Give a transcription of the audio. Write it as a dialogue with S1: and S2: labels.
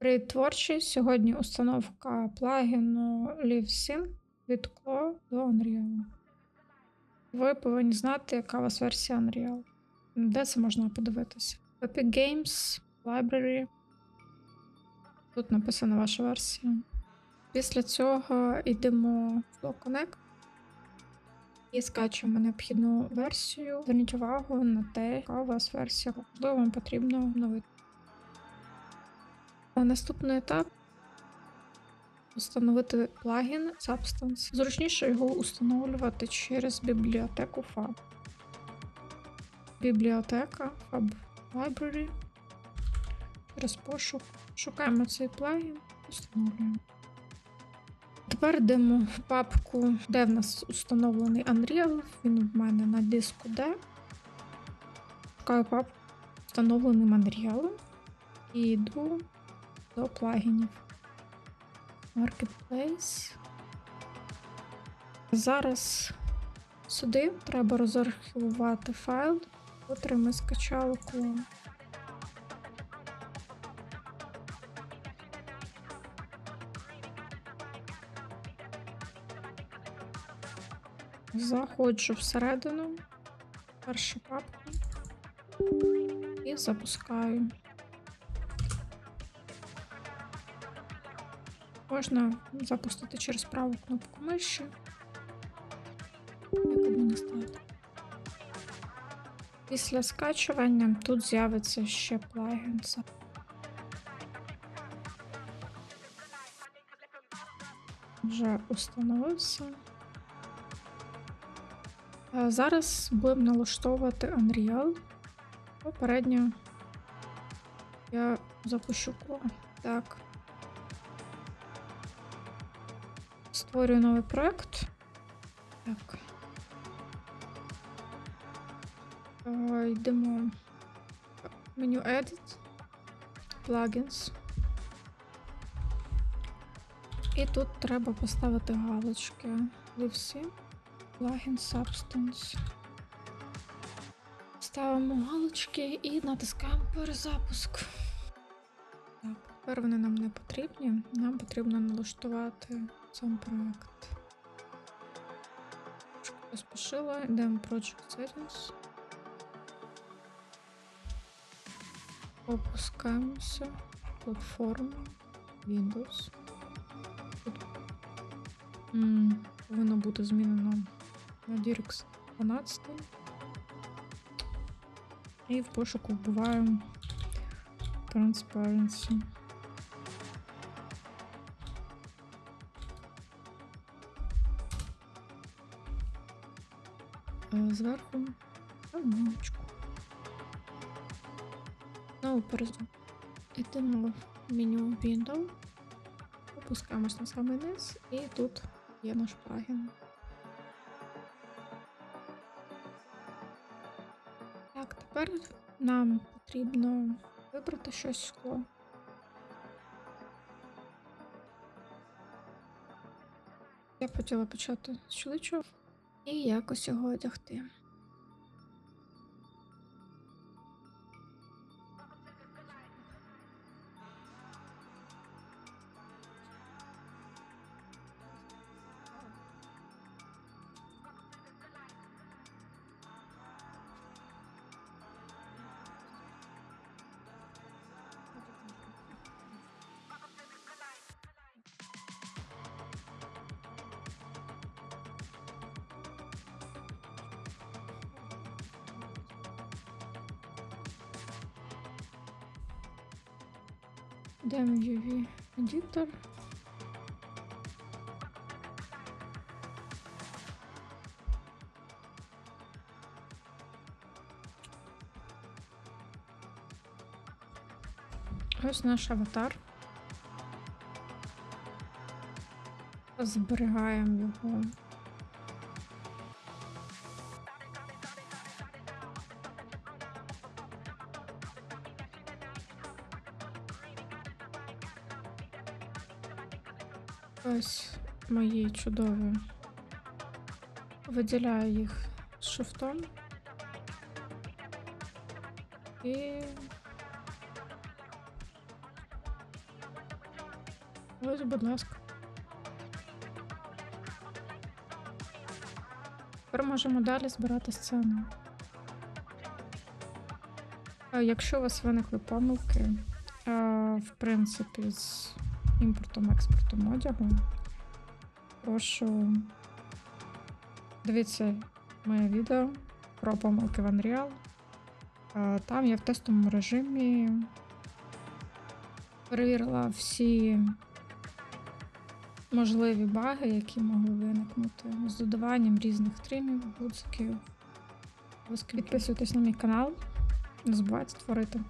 S1: Привіт, творчі. Сьогодні установка плагіну LiveSync від Clo до Unreal. Ви повинні знати, яка у вас версія Unreal. Де це можна подивитися? Epic Games, Library. Тут написана ваша версія. Після цього йдемо в Flow Connect і скачуємо необхідну версію. Зверніть увагу на те, яка у вас версія. Можливо, вам потрібно обновити. А Наступний етап встановити плагін Substance. Зручніше його установлювати через бібліотеку Fab. Бібліотека Fab Library. Через пошук. Шукаємо цей плагін, встановлюємо. Тепер йдемо в папку, де в нас установлений Unreal. Він в мене на диску D. Шукаю папку встановленим Unreal. І йду до плагінів. Marketplace. Зараз сюди треба розархівувати файл, котрий ми скачали клон. Заходжу всередину, першу папку і запускаю. Можна запустити через праву кнопку миші. Як адміністратор. Після скачування тут з'явиться ще плагін. Вже установився. Зараз будемо налаштовувати Unreal. Попередньо я запущу клон. Так. Створюю новий проект. Так. Йдемо в меню Edit, Plugins. І тут треба поставити галочки. всі. Plugin Substance. Ставимо галочки і натискаємо перезапуск. Так, тепер вони нам не потрібні. Нам потрібно налаштувати сам проект. Поспішила, йдемо Project Settings. Опускаємося. Платформа. Windows. Тут м, повинно бути змінено на DirectX 12. І в пошуку вбиваємо Transparency. Зверху рамочку. Знову перезу. Йдемо в меню Window. Опускаємось на самий низ, і тут є наш плагін. Так, тепер нам потрібно вибрати щось скло. Я б хотіла почати з чоловічого і якось його одягти. Йдемо в UV Editor. Ось наш аватар. Зберігаємо його. Ось мої чудові. Виділяю їх шифтом. І Ось, будь ласка. Тепер можемо далі збирати сцену. Якщо у вас виникли помилки, е, в принципі, з імпортом-експортом одягу, прошу дивіться моє відео про помилки в Unreal. Е, Там я в тестовому режимі перевірила всі можливі баги, які могли виникнути з додаванням різних тримів, гудзиків. Підписуйтесь на мій канал. Не забувайте створити